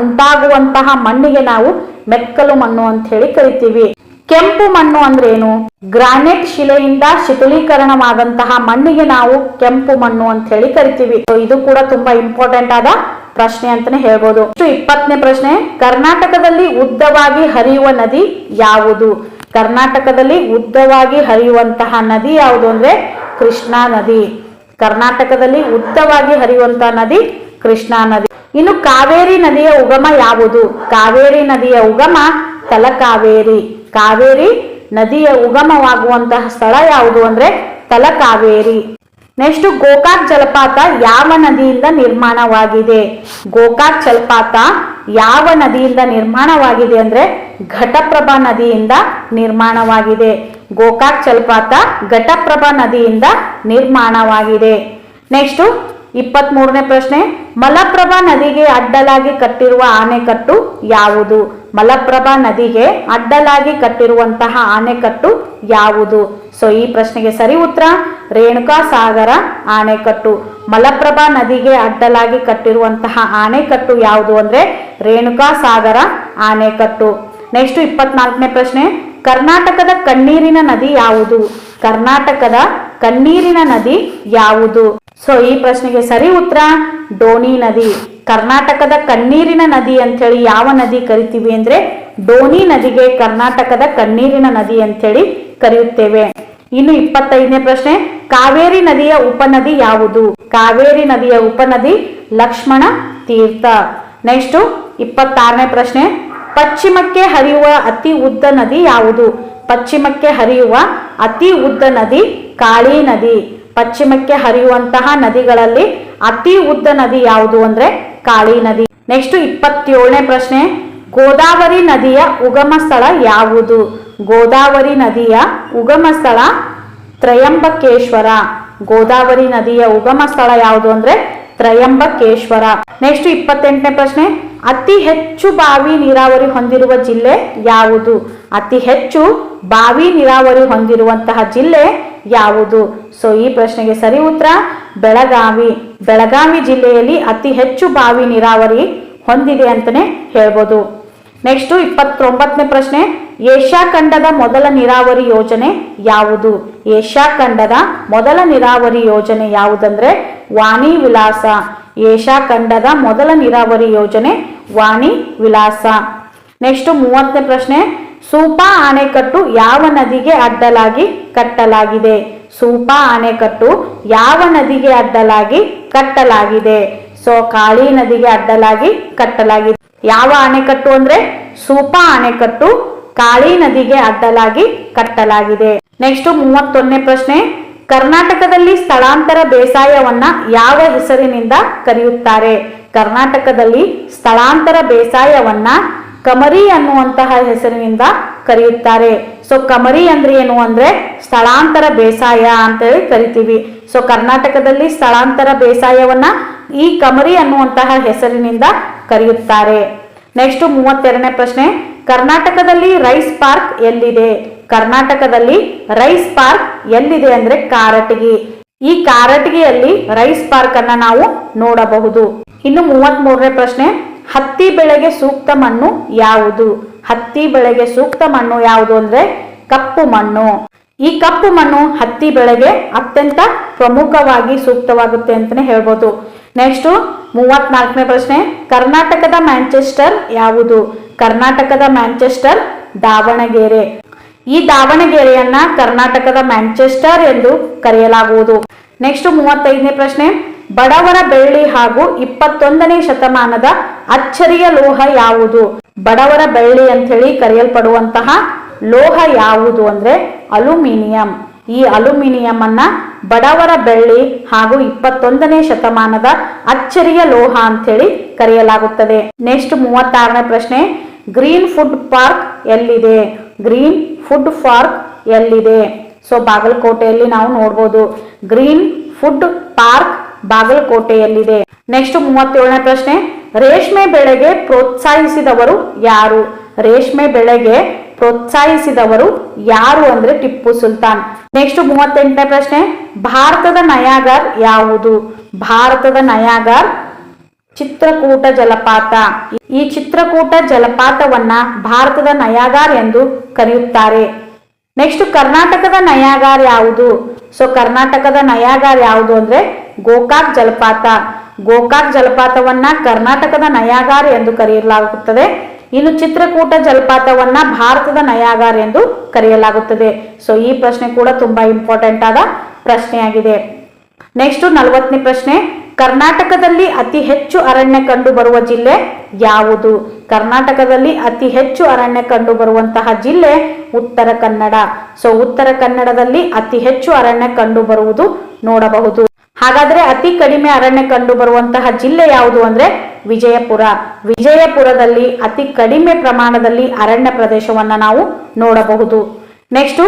A: ಉಂಟಾಗುವಂತಹ ಮಣ್ಣಿಗೆ ನಾವು ಮೆಕ್ಕಲು ಮಣ್ಣು ಅಂತ ಹೇಳಿ ಕರಿತೀವಿ. ಕೆಂಪು ಮಣ್ಣು ಅಂದ್ರೆ ಏನು? ಗ್ರಾನೈಟ್ ಶಿಲೆಯಿಂದ ಶಿಥಿಲೀಕರಣವಾದಂತಹ ಮಣ್ಣಿಗೆ ನಾವು ಕೆಂಪು ಮಣ್ಣು ಅಂತ ಹೇಳಿ ಕರಿತೀವಿ. ಇದು ಕೂಡ ತುಂಬಾ ಇಂಪಾರ್ಟೆಂಟ್ ಆದ ಪ್ರಶ್ನೆ ಅಂತಾನೆ ಹೇಳ್ಬೋದು. ಇಪ್ಪತ್ತನೇ ಪ್ರಶ್ನೆ, ಕರ್ನಾಟಕದಲ್ಲಿ ಉದ್ದವಾಗಿ ಹರಿಯುವ ನದಿ ಯಾವುದು? ಕರ್ನಾಟಕದಲ್ಲಿ ಉದ್ದವಾಗಿ ಹರಿಯುವಂತಹ ನದಿ ಯಾವುದು ಅಂದ್ರೆ ಕೃಷ್ಣಾ ನದಿ. ಕರ್ನಾಟಕದಲ್ಲಿ ಉದ್ದವಾಗಿ ಹರಿಯುವಂತಹ ನದಿ ಕೃಷ್ಣಾ ನದಿ. ಇನ್ನು ಕಾವೇರಿ ನದಿಯ ಉಗಮ ಯಾವುದು? ಕಾವೇರಿ ನದಿಯ ಉಗಮ ತಲಕಾವೇರಿ. ಕಾವೇರಿ ನದಿಯ ಉಗಮವಾಗುವಂತಹ ಸ್ಥಳ ಯಾವುದು ಅಂದ್ರೆ ತಲಕಾವೇರಿ. ನೆಕ್ಸ್ಟ್ ಗೋಕಾಕ್ ಜಲಪಾತ ಯಾವ ನದಿಯಿಂದ ನಿರ್ಮಾಣವಾಗಿದೆ? ಗೋಕಾಕ್ ಜಲಪಾತ ಯಾವ ನದಿಯಿಂದ ನಿರ್ಮಾಣವಾಗಿದೆ ಅಂದ್ರೆ ಘಟಪ್ರಭಾ ನದಿಯಿಂದ ನಿರ್ಮಾಣವಾಗಿದೆ. ಗೋಕಾಕ್ ಜಲಪಾತ ಘಟಪ್ರಭಾ ನದಿಯಿಂದ ನಿರ್ಮಾಣವಾಗಿದೆ. ನೆಕ್ಸ್ಟ್ ಇಪ್ಪತ್ತ್ ಮೂರನೇ ಪ್ರಶ್ನೆ, ಮಲಪ್ರಭಾ ನದಿಗೆ ಅಡ್ಡಲಾಗಿ ಕಟ್ಟಿರುವ ಆಣೆಕಟ್ಟು ಯಾವುದು? ಮಲಪ್ರಭಾ ನದಿಗೆ ಅಡ್ಡಲಾಗಿ ಕಟ್ಟಿರುವಂತಹ ಆಣೆಕಟ್ಟು ಯಾವುದು? ಸೊ ಈ ಪ್ರಶ್ನೆಗೆ ಸರಿ ಉತ್ತರ, ರೇಣುಕಾ ಸಾಗರ ಆಣೆಕಟ್ಟು. ಮಲಪ್ರಭಾ ನದಿಗೆ ಅಡ್ಡಲಾಗಿ ಕಟ್ಟಿರುವಂತಹ ಆಣೆಕಟ್ಟು ಯಾವುದು ಅಂದ್ರೆ ರೇಣುಕಾ ಸಾಗರ ಆಣೆಕಟ್ಟು. ನೆಕ್ಸ್ಟ್ ಇಪ್ಪತ್ನಾಲ್ಕನೇ ಪ್ರಶ್ನೆ, ಕರ್ನಾಟಕದ ಕಣ್ಣೀರಿನ ನದಿ ಯಾವುದು? ಕರ್ನಾಟಕದ ಕಣ್ಣೀರಿನ ನದಿ ಯಾವುದು? ಸೊ ಈ ಪ್ರಶ್ನೆಗೆ ಸರಿ ಉತ್ತರ ಡೋನಿ ನದಿ. ಕರ್ನಾಟಕದ ಕಣ್ಣೀರಿನ ನದಿ ಅಂಥೇಳಿ ಯಾವ ನದಿ ಕರಿತೀವಿ ಅಂದ್ರೆ ಡೋನಿ ನದಿಗೆ ಕರ್ನಾಟಕದ ಕಣ್ಣೀರಿನ ನದಿ ಅಂಥೇಳಿ ಕರೆಯುತ್ತೇವೆ. ಇನ್ನು ಇಪ್ಪತ್ತೈದನೇ ಪ್ರಶ್ನೆ, ಕಾವೇರಿ ನದಿಯ ಉಪನದಿ ಯಾವುದು? ಕಾವೇರಿ ನದಿಯ ಉಪನದಿ ಲಕ್ಷ್ಮಣ ತೀರ್ಥ. ನೆಕ್ಸ್ಟ್ ಇಪ್ಪತ್ತಾರನೇ ಪ್ರಶ್ನೆ, ಪಶ್ಚಿಮಕ್ಕೆ ಹರಿಯುವ ಅತಿ ಉದ್ದ ನದಿ ಯಾವುದು? ಪಶ್ಚಿಮಕ್ಕೆ ಹರಿಯುವ ಅತಿ ಉದ್ದ ನದಿ ಕಾಳಿ ನದಿ. ಪಶ್ಚಿಮಕ್ಕೆ ಹರಿಯುವಂತಹ ನದಿಗಳಲ್ಲಿ ಅತಿ ಉದ್ದ ನದಿ ಯಾವುದು ಅಂದ್ರೆ ಕಾಳಿ ನದಿ. ನೆಕ್ಸ್ಟ್ ಇಪ್ಪತ್ತೇಳನೇ ಪ್ರಶ್ನೆ, ಗೋದಾವರಿ ನದಿಯ ಉಗಮ ಸ್ಥಳ ಯಾವುದು? ಗೋದಾವರಿ ನದಿಯ ಉಗಮ ಸ್ಥಳ ತ್ರಯಂಬಕೇಶ್ವರ. ಗೋದಾವರಿ ನದಿಯ ಉಗಮ ಸ್ಥಳ ಯಾವುದು ಅಂದ್ರೆ ತ್ರಯಂಬಕೇಶ್ವರ. ನೆಕ್ಸ್ಟ್ ಇಪ್ಪತ್ತೆಂಟನೇ ಪ್ರಶ್ನೆ, ಅತಿ ಹೆಚ್ಚು ಬಾವಿ ನೀರಾವರಿ ಹೊಂದಿರುವ ಜಿಲ್ಲೆ ಯಾವುದು? ಅತಿ ಹೆಚ್ಚು ಬಾವಿ ನೀರಾವರಿ ಹೊಂದಿರುವಂತಹ ಜಿಲ್ಲೆ ಯಾವುದು? ಸೊ, ಈ ಪ್ರಶ್ನೆಗೆ ಸರಿ ಉತ್ತರ, ಬೆಳಗಾವಿ. ಬೆಳಗಾವಿ ಜಿಲ್ಲೆಯಲ್ಲಿ ಅತಿ ಹೆಚ್ಚು ಬಾವಿ ನೀರಾವರಿ ಹೊಂದಿದೆ ಅಂತಾನೆ ಹೇಳ್ಬೋದು. ನೆಕ್ಸ್ಟ್ ಇಪ್ಪತ್ತೊಂಬತ್ತನೇ ಪ್ರಶ್ನೆ, ಏಷ್ಯಾ ಖಂಡದ ಮೊದಲ ನೀರಾವರಿ ಯೋಜನೆ ಯಾವುದು? ಏಷ್ಯಾ ಖಂಡದ ಮೊದಲ ನೀರಾವರಿ ಯೋಜನೆ ಯಾವುದಂದ್ರೆ ವಾಣಿ ವಿಲಾಸ. ಏಷ್ಯಾ ಖಂಡದ ಮೊದಲ ನೀರಾವರಿ ಯೋಜನೆ ವಾಣಿ ವಿಲಾಸ. ನೆಕ್ಸ್ಟ್ ಮೂವತ್ತನೇ ಪ್ರಶ್ನೆ ಸೂಪಾ ಅಣೆಕಟ್ಟು ಯಾವ ನದಿಗೆ ಅಡ್ಡಲಾಗಿ ಕಟ್ಟಲಾಗಿದೆ? ಸೂಪಾ ಅಣೆಕಟ್ಟು ಯಾವ ನದಿಗೆ ಅಡ್ಡಲಾಗಿ ಕಟ್ಟಲಾಗಿದೆ? ಸೊ, ಕಾಳಿ ನದಿಗೆ ಅಡ್ಡಲಾಗಿ ಕಟ್ಟಲಾಗಿದೆ. ಯಾವ ಅಣೆಕಟ್ಟು ಅಂದ್ರೆ? ಸೂಪಾ ಅಣೆಕಟ್ಟು ಕಾಳಿ ನದಿಗೆ ಅಡ್ಡಲಾಗಿ ಕಟ್ಟಲಾಗಿದೆ. ನೆಕ್ಸ್ಟ್ ಮೂವತ್ತೊಂದನೇ ಪ್ರಶ್ನೆ. ಕರ್ನಾಟಕದಲ್ಲಿ ಸ್ಥಳಾಂತರ ಬೇಸಾಯವನ್ನ ಯಾವ ಹೆಸರಿನಿಂದ ಕರೆಯುತ್ತಾರೆ? ಕರ್ನಾಟಕದಲ್ಲಿ ಸ್ಥಳಾಂತರ ಬೇಸಾಯವನ್ನ ಕಮರಿ ಅನ್ನುವಂತಹ ಹೆಸರಿನಿಂದ ಕರೆಯುತ್ತಾರೆ. ಸೊ ಕಮರಿ ಅಂದ್ರೆ ಏನು ಅಂದ್ರೆ ಸ್ಥಳಾಂತರ ಬೇಸಾಯ ಅಂತೇಳಿ ಕರಿತೀವಿ. ಸೊ ಕರ್ನಾಟಕದಲ್ಲಿ ಸ್ಥಳಾಂತರ ಬೇಸಾಯವನ್ನ ಈ ಕಮರಿ ಅನ್ನುವಂತಹ ಹೆಸರಿನಿಂದ ಕರೆಯುತ್ತಾರೆ. ನೆಕ್ಸ್ಟ್ ಮೂವತ್ತೆರಡನೇ ಪ್ರಶ್ನೆ. ಕರ್ನಾಟಕದಲ್ಲಿ ರೈಸ್ ಪಾರ್ಕ್ ಎಲ್ಲಿದೆ? ಕರ್ನಾಟಕದಲ್ಲಿ ರೈಸ್ ಪಾರ್ಕ್ ಎಲ್ಲಿದೆ ಅಂದ್ರೆ ಕಾರಟಗಿ. ಈ ಕಾರಟಗಿಯಲ್ಲಿ ರೈಸ್ ಪಾರ್ಕ್ ಅನ್ನ ನಾವು ನೋಡಬಹುದು. ಇನ್ನು ಮೂವತ್ತ್ ಮೂರನೇ ಪ್ರಶ್ನೆ. ಹತ್ತಿ ಬೆಳೆಗೆ ಸೂಕ್ತ ಮಣ್ಣು ಯಾವುದು? ಹತ್ತಿ ಬೆಳೆಗೆ ಸೂಕ್ತ ಮಣ್ಣು ಯಾವುದು ಅಂದ್ರೆ ಕಪ್ಪು ಮಣ್ಣು. ಈ ಕಪ್ಪು ಮಣ್ಣು ಹತ್ತಿ ಬೆಳೆಗೆ ಅತ್ಯಂತ ಪ್ರಮುಖವಾಗಿ ಸೂಕ್ತವಾಗುತ್ತೆ ಅಂತಾನೆ ಹೇಳ್ಬೋದು. ನೆಕ್ಸ್ಟ್ ಮೂವತ್ನಾಲ್ಕನೇ ಪ್ರಶ್ನೆ, ಕರ್ನಾಟಕದ ಮ್ಯಾಂಚೆಸ್ಟರ್ ಯಾವುದು? ಕರ್ನಾಟಕದ ಮ್ಯಾಂಚೆಸ್ಟರ್ ದಾವಣಗೆರೆ. ಈ ದಾವಣಗೆರೆಯನ್ನ ಕರ್ನಾಟಕದ ಮ್ಯಾಂಚೆಸ್ಟರ್ ಎಂದು ಕರೆಯಲಾಗುವುದು. ನೆಕ್ಸ್ಟ್ ಮೂವತ್ತೈದನೇ ಪ್ರಶ್ನೆ ಬಡವರ ಬೆಳ್ಳಿ ಹಾಗೂ ಇಪ್ಪತ್ತೊಂದನೇ ಶತಮಾನದ ಅಚ್ಚರಿಯ ಲೋಹ ಯಾವುದು? ಬಡವರ ಬೆಳ್ಳಿ ಅಂತ ಹೇಳಿ ಕರೆಯಲ್ಪಡುವಂತಹ ಲೋಹ ಯಾವುದು ಅಂದ್ರೆ ಅಲ್ಯೂಮಿನಿಯಂ ಈ ಅಲ್ಯೂಮಿನಿಯಂ ಅನ್ನ ಬಡವರ ಬೆಳ್ಳಿ ಹಾಗೂ ಇಪ್ಪತ್ತೊಂದನೇ ಶತಮಾನದ ಅಚ್ಚರಿಯ ಲೋಹ ಅಂತೇಳಿ ಕರೆಯಲಾಗುತ್ತದೆ. ನೆಕ್ಸ್ಟ್ ಮೂವತ್ತಾರನೇ ಪ್ರಶ್ನೆ. ಗ್ರೀನ್ ಫುಡ್ ಪಾರ್ಕ್ ಎಲ್ಲಿದೆ? ಗ್ರೀನ್ ಫುಡ್ ಪಾರ್ಕ್ ಎಲ್ಲಿದೆ? ಸೊ ಬಾಗಲಕೋಟೆಯಲ್ಲಿ ನಾವು ನೋಡ್ಬೋದು. ಗ್ರೀನ್ ಫುಡ್ ಪಾರ್ಕ್ ಬಾಗಲಕೋಟೆಯಲ್ಲಿದೆ. ನೆಕ್ಸ್ಟ್ ಮೂವತ್ತೇಳನೇ ಪ್ರಶ್ನೆ, ರೇಷ್ಮೆ ಬೆಳೆಗೆ ಪ್ರೋತ್ಸಾಹಿಸಿದವರು ಯಾರು? ರೇಷ್ಮೆ ಬೆಳೆಗೆ ಪ್ರೋತ್ಸಾಹಿಸಿದವರು ಯಾರು ಅಂದ್ರೆ ಟಿಪ್ಪು ಸುಲ್ತಾನ್. ನೆಕ್ಸ್ಟ್ ಮೂವತ್ತೆಂಟನೇ ಪ್ರಶ್ನೆ, ಭಾರತದ ನಯಾಗರ್ ಯಾವುದು? ಭಾರತದ ನಯಾಗರ್ ಚಿತ್ರಕೂಟ ಜಲಪಾತ. ಈ ಚಿತ್ರಕೂಟ ಜಲಪಾತವನ್ನ ಭಾರತದ ನಯಾಗಾರ್ ಎಂದು ಕರೆಯುತ್ತಾರೆ. ನೆಕ್ಸ್ಟ್ ಕರ್ನಾಟಕದ ನಯಾಗಾರ್ ಯಾವುದು? ಸೊ ಕರ್ನಾಟಕದ ನಯಾಗಾರ್ ಯಾವುದು ಅಂದ್ರೆ ಗೋಕಾಕ್ ಜಲಪಾತ. ಗೋಕಾಕ್ ಜಲಪಾತವನ್ನ ಕರ್ನಾಟಕದ ನಯಾಗಾರ್ ಎಂದು ಕರೆಯಲಾಗುತ್ತದೆ. ಇನ್ನು ಚಿತ್ರಕೂಟ ಜಲಪಾತವನ್ನ ಭಾರತದ ನಯಾಗಾರ್ ಎಂದು ಕರೆಯಲಾಗುತ್ತದೆ. ಸೊ ಈ ಪ್ರಶ್ನೆ ಕೂಡ ತುಂಬಾ ಇಂಪಾರ್ಟೆಂಟ್ ಆದ ಪ್ರಶ್ನೆಯಾಗಿದೆ. ನೆಕ್ಸ್ಟ್ ನಲವತ್ತನೇ ಪ್ರಶ್ನೆ. ಕರ್ನಾಟಕದಲ್ಲಿ ಅತಿ ಹೆಚ್ಚು ಅರಣ್ಯ ಕಂಡು ಬರುವ ಜಿಲ್ಲೆ ಯಾವುದು? ಕರ್ನಾಟಕದಲ್ಲಿ ಅತಿ ಹೆಚ್ಚು ಅರಣ್ಯ ಕಂಡು ಬರುವಂತಹ ಜಿಲ್ಲೆ ಉತ್ತರ ಕನ್ನಡ. ಸೊ ಉತ್ತರ ಕನ್ನಡದಲ್ಲಿ ಅತಿ ಹೆಚ್ಚು ಅರಣ್ಯ ಕಂಡು ಬರುವುದು ನೋಡಬಹುದು. ಹಾಗಾದ್ರೆ ಅತಿ ಕಡಿಮೆ ಅರಣ್ಯ ಕಂಡು ಬರುವಂತಹ ಜಿಲ್ಲೆ ಯಾವುದು ಅಂದ್ರೆ ವಿಜಯಪುರ. ವಿಜಯಪುರದಲ್ಲಿ ಅತಿ ಕಡಿಮೆ ಪ್ರಮಾಣದಲ್ಲಿ ಅರಣ್ಯ ಪ್ರದೇಶವನ್ನ ನಾವು ನೋಡಬಹುದು. ನೆಕ್ಸ್ಟ್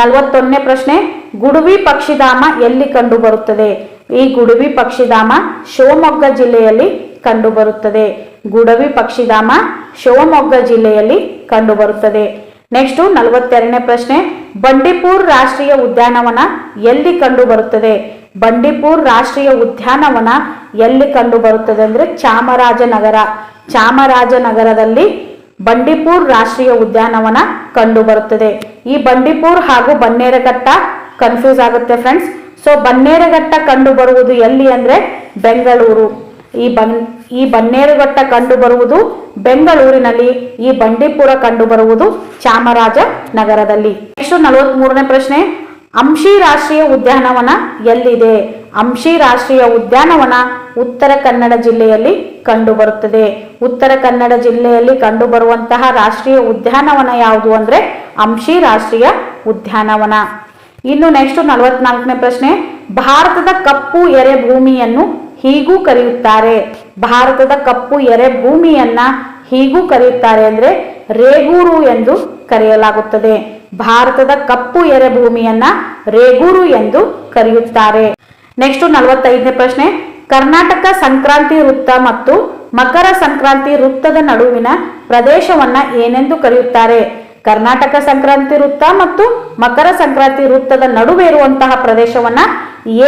A: ನಲವತ್ತೊಂದನೇ ಪ್ರಶ್ನೆ, ಗುಡುವಿ ಪಕ್ಷಿಧಾಮ ಎಲ್ಲಿ ಕಂಡು ಬರುತ್ತದೆ ಈ ಗುಡುವಿ ಪಕ್ಷಿಧಾಮ ಶಿವಮೊಗ್ಗ ಜಿಲ್ಲೆಯಲ್ಲಿ ಕಂಡು ಬರುತ್ತದೆ ಗುಡವಿ ಪಕ್ಷಿಧಾಮ ಶಿವಮೊಗ್ಗ ಜಿಲ್ಲೆಯಲ್ಲಿ ಕಂಡು ಬರುತ್ತದೆ ನೆಕ್ಸ್ಟ್ ನಲವತ್ತೆರಡನೇ ಪ್ರಶ್ನೆ, ಬಂಡೀಪುರ್ ರಾಷ್ಟ್ರೀಯ ಉದ್ಯಾನವನ ಎಲ್ಲಿ ಕಂಡು ಬರುತ್ತದೆ ಬಂಡೀಪುರ್ ರಾಷ್ಟ್ರೀಯ ಉದ್ಯಾನವನ ಎಲ್ಲಿ ಕಂಡು ಬರುತ್ತದೆ ಅಂದ್ರೆ ಚಾಮರಾಜನಗರ. ಚಾಮರಾಜನಗರದಲ್ಲಿ ಬಂಡೀಪುರ್ ರಾಷ್ಟ್ರೀಯ ಉದ್ಯಾನವನ ಕಂಡು ಬರುತ್ತದೆ. ಈ ಬಂಡೀಪುರ್ ಹಾಗೂ ಬನ್ನೇರಘಟ್ಟ ಕನ್ಫ್ಯೂಸ್ ಆಗುತ್ತೆ ಫ್ರೆಂಡ್ಸ್ ಸೊ ಬನ್ನೇರಘಟ್ಟ ಕಂಡು ಬರುವುದು ಎಲ್ಲಿ ಅಂದ್ರೆ ಬೆಂಗಳೂರು. ಈ ಬನ್, ಈ ಬನ್ನೇರುಘಟ್ಟ ಕಂಡು ಬರುವುದು ಬೆಂಗಳೂರಿನಲ್ಲಿ, ಈ ಬಂಡೀಪುರ ಕಂಡು ಬರುವುದು ಚಾಮರಾಜನಗರದಲ್ಲಿ. ನೆಕ್ಸ್ಟ್ ನಲವತ್ತ್ ಮೂರನೇ ಪ್ರಶ್ನೆ? ಅಂಶಿ ರಾಷ್ಟ್ರೀಯ ಉದ್ಯಾನವನ ಎಲ್ಲಿದೆ? ಅಂಶಿ ರಾಷ್ಟ್ರೀಯ ಉದ್ಯಾನವನ ಉತ್ತರ ಕನ್ನಡ ಜಿಲ್ಲೆಯಲ್ಲಿ ಕಂಡುಬರುತ್ತದೆ. ಉತ್ತರ ಕನ್ನಡ ಜಿಲ್ಲೆಯಲ್ಲಿ ಕಂಡುಬರುವಂತಹ ರಾಷ್ಟ್ರೀಯ ಉದ್ಯಾನವನ ಯಾವುದು ಅಂದ್ರೆ ಅಂಶಿ ರಾಷ್ಟ್ರೀಯ ಉದ್ಯಾನವನ. ಇನ್ನು ನೆಕ್ಸ್ಟ್ ನಲವತ್ನಾಲ್ಕನೇ ಪ್ರಶ್ನೆ. ಭಾರತದ ಕಪ್ಪು ಎರೆ ಭೂಮಿಯನ್ನು ಹೀಗೂ ಕರೆಯುತ್ತಾರೆ. ಭಾರತದ ಕಪ್ಪು ಎರೆ ಭೂಮಿಯನ್ನ ಹೀಗೂ ಕರೆಯುತ್ತಾರೆ ಅಂದ್ರೆ ರೇಗೂರು ಎಂದು ಕರೆಯಲಾಗುತ್ತದೆ. ಭಾರತದ ಕಪ್ಪು ಎರೆ ಭೂಮಿಯನ್ನ ರೇಗೂರು ಎಂದು ಕರೆಯುತ್ತಾರೆ. ನೆಕ್ಸ್ಟ್ ನಲವತ್ತೈದನೇ ಪ್ರಶ್ನೆ. ಕರ್ನಾಟಕ ಸಂಕ್ರಾಂತಿ ವೃತ್ತ ಮತ್ತು ಮಕರ ಸಂಕ್ರಾಂತಿ ವೃತ್ತದ ನಡುವಿನ ಪ್ರದೇಶವನ್ನ ಏನೆಂದು ಕರೆಯುತ್ತಾರೆ? ಕರ್ನಾಟಕ ಸಂಕ್ರಾಂತಿ ವೃತ್ತ ಮತ್ತು ಮಕರ ಸಂಕ್ರಾಂತಿ ವೃತ್ತದ ನಡುವೆ ಇರುವಂತಹ ಪ್ರದೇಶವನ್ನ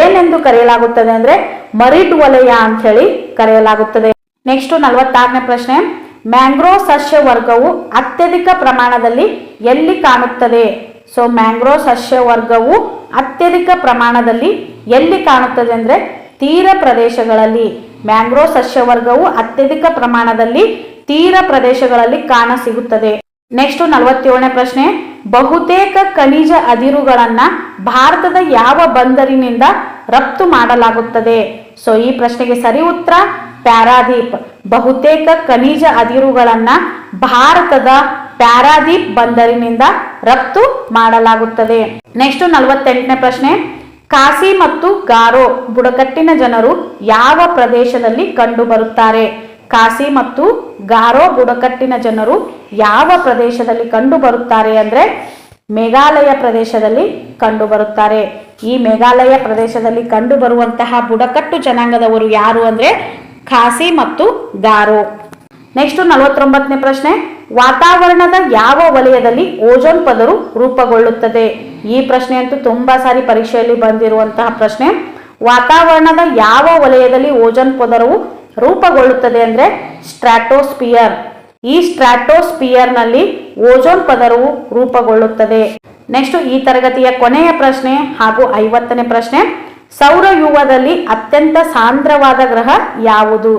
A: ಏನೆಂದು ಕರೆಯಲಾಗುತ್ತದೆ ಅಂದ್ರೆ ಮರಿಡ್ ವಲಯ ಅಂತ ಹೇಳಿ ಕರೆಯಲಾಗುತ್ತದೆ. ನೆಕ್ಸ್ಟ್ ನಲವತ್ತಾರನೇ ಪ್ರಶ್ನೆ. ಮ್ಯಾಂಗ್ರೋವ್ ಸಸ್ಯವರ್ಗವು ಅತ್ಯಧಿಕ ಪ್ರಮಾಣದಲ್ಲಿ ಎಲ್ಲಿ ಕಾಣುತ್ತದೆ? ಸೊ ಮ್ಯಾಂಗ್ರೋವ್ ಸಸ್ಯವರ್ಗವು ಅತ್ಯಧಿಕ ಪ್ರಮಾಣದಲ್ಲಿ ಎಲ್ಲಿ ಕಾಣುತ್ತದೆ ಅಂದರೆ ತೀರ ಪ್ರದೇಶಗಳಲ್ಲಿ. ಮ್ಯಾಂಗ್ರೋವ್ ಸಸ್ಯವರ್ಗವು ಅತ್ಯಧಿಕ ಪ್ರಮಾಣದಲ್ಲಿ ತೀರ ಪ್ರದೇಶಗಳಲ್ಲಿ ಕಾಣ ಸಿಗುತ್ತದೆ. ನೆಕ್ಸ್ಟ್ ನಲವತ್ತೇಳನೇ ಪ್ರಶ್ನೆ. ಬಹುತೇಕ ಖನಿಜ ಅದಿರುಗಳನ್ನು ಭಾರತದ ಯಾವ ಬಂದರಿನಿಂದ ರಫ್ತು ಮಾಡಲಾಗುತ್ತದೆ? ಸೊ ಈ ಪ್ರಶ್ನೆಗೆ ಸರಿ ಉತ್ತರ, ಪ್ಯಾರಾದೀಪ್. ಬಹುತೇಕ ಖನಿಜ ಅದಿರುಗಳನ್ನ ಭಾರತದ ಪ್ಯಾರಾದೀಪ್ ಬಂದರಿನಿಂದ ರಫ್ತು ಮಾಡಲಾಗುತ್ತದೆ. ನೆಕ್ಸ್ಟ್ ನಲವತ್ತೆಂಟನೇ ಪ್ರಶ್ನೆ. ಕಾಸಿ ಮತ್ತು ಗಾರೋ ಬುಡಕಟ್ಟಿನ ಜನರು ಯಾವ ಪ್ರದೇಶದಲ್ಲಿ ಕಂಡು ಬರುತ್ತಾರೆ ಕಾಸಿ ಮತ್ತು ಗಾರೋ ಬುಡಕಟ್ಟಿನ ಜನರು ಯಾವ ಪ್ರದೇಶದಲ್ಲಿ ಕಂಡು ಬರುತ್ತಾರೆ ಅಂದ್ರೆ ಮೇಘಾಲಯ ಪ್ರದೇಶದಲ್ಲಿ ಕಂಡುಬರುತ್ತಾರೆ. ಈ ಮೇಘಾಲಯ ಪ್ರದೇಶದಲ್ಲಿ ಕಂಡುಬರುವಂತಹ ಬುಡಕಟ್ಟು ಜನಾಂಗದವರು ಯಾರು ಅಂದ್ರೆ ಖಾಸಿ ಮತ್ತು ಗಾರೋ. ನೆಕ್ಸ್ಟ್ ನಲವತ್ತೊಂಬತ್ತನೇ ಪ್ರಶ್ನೆ, ವಾತಾವರಣದ ಯಾವ ವಲಯದಲ್ಲಿ ಓಜೋನ್ ಪದರು ರೂಪುಗೊಳ್ಳುತ್ತದೆ? ಈ ಪ್ರಶ್ನೆ ಅಂತೂ ತುಂಬಾ ಸಾರಿ ಪರೀಕ್ಷೆಯಲ್ಲಿ ಬಂದಿರುವಂತಹ ಪ್ರಶ್ನೆ. ವಾತಾವರಣದ ಯಾವ ವಲಯದಲ್ಲಿ ಓಜೋನ್ ಪದರವು ರೂಪುಗೊಳ್ಳುತ್ತದೆ ಅಂದ್ರೆ ಸ್ಟ್ರಾಟೋಸ್ಪಿಯರ್. ಈ ಸ್ಟ್ರಾಟೋಸ್ಪಿಯರ್ನಲ್ಲಿ ಓಜೋನ್ ಪದರವು ರೂಪುಗೊಳ್ಳುತ್ತದೆ. ನೆಕ್ಸ್ಟ್ ಈ ತರಗತಿಯ ಕೊನೆಯ ಪ್ರಶ್ನೆ ಹಾಗೂ ಐವತ್ತನೇ ಪ್ರಶ್ನೆ. ಸೌರಯೂಹದಲ್ಲಿ ಅತ್ಯಂತ ಸಾಂದ್ರವಾದ ಗ್ರಹ ಯಾವುದು?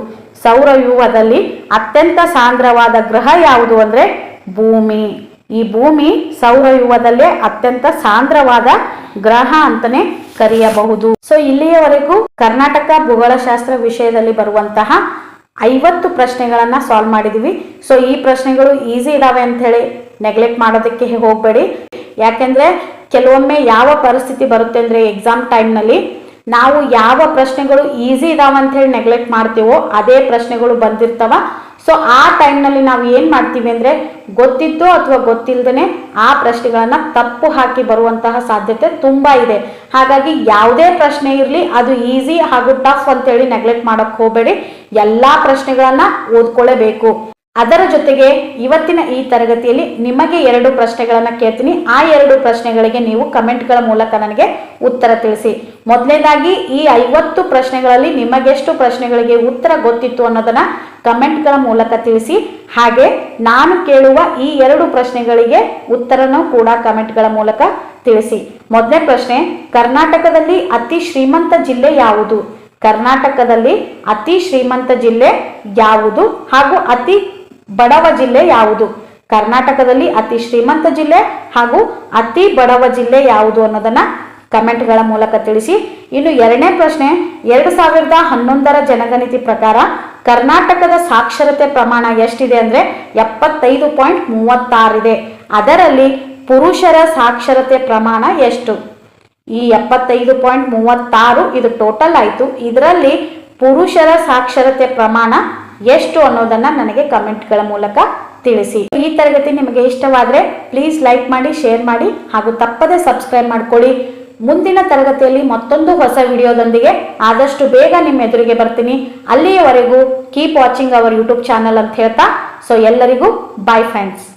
A: ಸೌರವ್ಯೂಹದಲ್ಲಿ ಅತ್ಯಂತ ಸಾಂದ್ರವಾದ ಗ್ರಹ ಯಾವುದು ಅಂದ್ರೆ ಭೂಮಿ. ಈ ಭೂಮಿ ಸೌರವ್ಯೂಹದಲ್ಲೇ ಅತ್ಯಂತ ಸಾಂದ್ರವಾದ ಗ್ರಹ ಅಂತಾನೆ ಕರೆಯಬಹುದು. ಸೊ ಇಲ್ಲಿಯವರೆಗೂ ಕರ್ನಾಟಕ ಭೂಗೋಳಶಾಸ್ತ್ರ ವಿಷಯದಲ್ಲಿ ಬರುವಂತಹ ಐವತ್ತು ಪ್ರಶ್ನೆಗಳನ್ನ ಸಾಲ್ವ್ ಮಾಡಿದೀವಿ. ಸೊ ಈ ಪ್ರಶ್ನೆಗಳು ಈಸಿ ಇದಾವೆ ಹೇಳಿ ನೆಗ್ಲೆಕ್ಟ್ ಮಾಡೋದಕ್ಕೆ ಹೋಗಬೇಡಿ. ಯಾಕೆಂದ್ರೆ ಕೆಲವೊಮ್ಮೆ ಯಾವ ಪರಿಸ್ಥಿತಿ ಬರುತ್ತೆ ಅಂದ್ರೆ ಎಕ್ಸಾಮ್ ಟೈಮ್ನಲ್ಲಿ ನಾವು ಯಾವ ಪ್ರಶ್ನೆಗಳು ಈಸಿ ಇದಾವ ಅಂತ ಹೇಳಿ ನೆಗ್ಲೆಕ್ಟ್ ಮಾಡ್ತೀವೋ, ಅದೇ ಪ್ರಶ್ನೆಗಳು ಬಂದಿರ್ತಾವ. ಸೊ ಆ ಟೈಮ್ನಲ್ಲಿ ನಾವು ಏನು ಮಾಡ್ತೀವಿ ಅಂದರೆ ಗೊತ್ತಿತ್ತು ಅಥವಾ ಗೊತ್ತಿಲ್ಲದೇ ಆ ಪ್ರಶ್ನೆಗಳನ್ನು ತಪ್ಪು ಹಾಕಿ ಬರುವಂತಹ ಸಾಧ್ಯತೆ ತುಂಬ ಇದೆ. ಹಾಗಾಗಿ ಯಾವುದೇ ಪ್ರಶ್ನೆ ಇರಲಿ, ಅದು ಈಸಿ ಹಾಗೂ ಟಫ್ ಅಂತೇಳಿ ನೆಗ್ಲೆಕ್ಟ್ ಮಾಡೋಕ್ಕೆ ಹೋಗಬೇಡಿ. ಎಲ್ಲ ಪ್ರಶ್ನೆಗಳನ್ನು ಓದ್ಕೊಳ್ಳೇಬೇಕು ಅದರ ಜೊತೆಗೆ ಇವತ್ತಿನ ಈ ತರಗತಿಯಲ್ಲಿ ನಿಮಗೆ ಎರಡು ಪ್ರಶ್ನೆಗಳನ್ನು ಕೇಳ್ತೀನಿ. ಆ ಎರಡು ಪ್ರಶ್ನೆಗಳಿಗೆ ನೀವು ಕಮೆಂಟ್ಗಳ ಮೂಲಕ ನನಗೆ ಉತ್ತರ ತಿಳಿಸಿ. ಮೊದಲನೇದಾಗಿ, ಈ ಐವತ್ತು ಪ್ರಶ್ನೆಗಳಲ್ಲಿ ನಿಮಗೆಷ್ಟು ಪ್ರಶ್ನೆಗಳಿಗೆ ಉತ್ತರ ಗೊತ್ತಿತ್ತು ಅನ್ನೋದನ್ನ ಕಮೆಂಟ್ಗಳ ಮೂಲಕ ತಿಳಿಸಿ. ಹಾಗೆ ನಾನು ಕೇಳುವ ಈ ಎರಡು ಪ್ರಶ್ನೆಗಳಿಗೆ ಉತ್ತರನೂ ಕೂಡ ಕಮೆಂಟ್ಗಳ ಮೂಲಕ ತಿಳಿಸಿ. ಮೊದಲನೇ ಪ್ರಶ್ನೆ, ಕರ್ನಾಟಕದಲ್ಲಿ ಅತಿ ಶ್ರೀಮಂತ ಜಿಲ್ಲೆ ಯಾವುದು? ಕರ್ನಾಟಕದಲ್ಲಿ ಅತಿ ಶ್ರೀಮಂತ ಜಿಲ್ಲೆ ಯಾವುದು? ಹಾಗೂ ಅತಿ ಬಡವ ಜಿಲ್ಲೆ ಯಾವುದು? ಕರ್ನಾಟಕದಲ್ಲಿ ಅತಿ ಶ್ರೀಮಂತ ಜಿಲ್ಲೆ ಹಾಗೂ ಅತಿ ಬಡವ ಜಿಲ್ಲೆ ಯಾವುದು ಅನ್ನೋದನ್ನ ಕಮೆಂಟ್ಗಳ ಮೂಲಕ ತಿಳಿಸಿ. ಇನ್ನು ಎರಡನೇ ಪ್ರಶ್ನೆ, ಎರಡು ಸಾವಿರದ ಹನ್ನೊಂದರ ಜನಗಣತಿ ಪ್ರಕಾರ ಕರ್ನಾಟಕದ ಸಾಕ್ಷರತೆ ಪ್ರಮಾಣ ಎಷ್ಟಿದೆ ಅಂದ್ರೆ ಎಪ್ಪತ್ತೈದು ಪಾಯಿಂಟ್ ಮೂವತ್ತಾರಿದೆ. ಅದರಲ್ಲಿ ಪುರುಷರ ಸಾಕ್ಷರತೆ ಪ್ರಮಾಣ ಎಷ್ಟು? ಈ ಎಪ್ಪತ್ತೈದು ಪಾಯಿಂಟ್ ಮೂವತ್ತಾರು ಇದು ಟೋಟಲ್ ಆಯಿತು. ಇದರಲ್ಲಿ ಪುರುಷರ ಸಾಕ್ಷರತೆ ಪ್ರಮಾಣ ಎಷ್ಟು ಅನ್ನೋದನ್ನ ನನಗೆ ಕಮೆಂಟ್ಗಳ ಮೂಲಕ ತಿಳಿಸಿ. ಈ ತರಗತಿ ನಿಮಗೆ ಇಷ್ಟವಾದರೆ ಪ್ಲೀಸ್ ಲೈಕ್ ಮಾಡಿ ಶೇರ್ ಮಾಡಿ ಹಾಗೂ ತಪ್ಪದೆ ಸಬ್ಸ್ಕ್ರೈಬ್ ಮಾಡ್ಕೊಳ್ಳಿ. ಮುಂದಿನ ತರಗತಿಯಲ್ಲಿ ಮತ್ತೊಂದು ಹೊಸ ವಿಡಿಯೋದೊಂದಿಗೆ ಆದಷ್ಟು ಬೇಗ ನಿಮ್ಮ ಎದುರಿಗೆ ಬರ್ತೀನಿ. ಅಲ್ಲಿಯವರೆಗೂ keep watching our YouTube channel ಅಂತ ಹೇಳ್ತಾ ಸೊ ಎಲ್ಲರಿಗೂ ಬಾಯ್ ಫ್ರೆಂಡ್ಸ್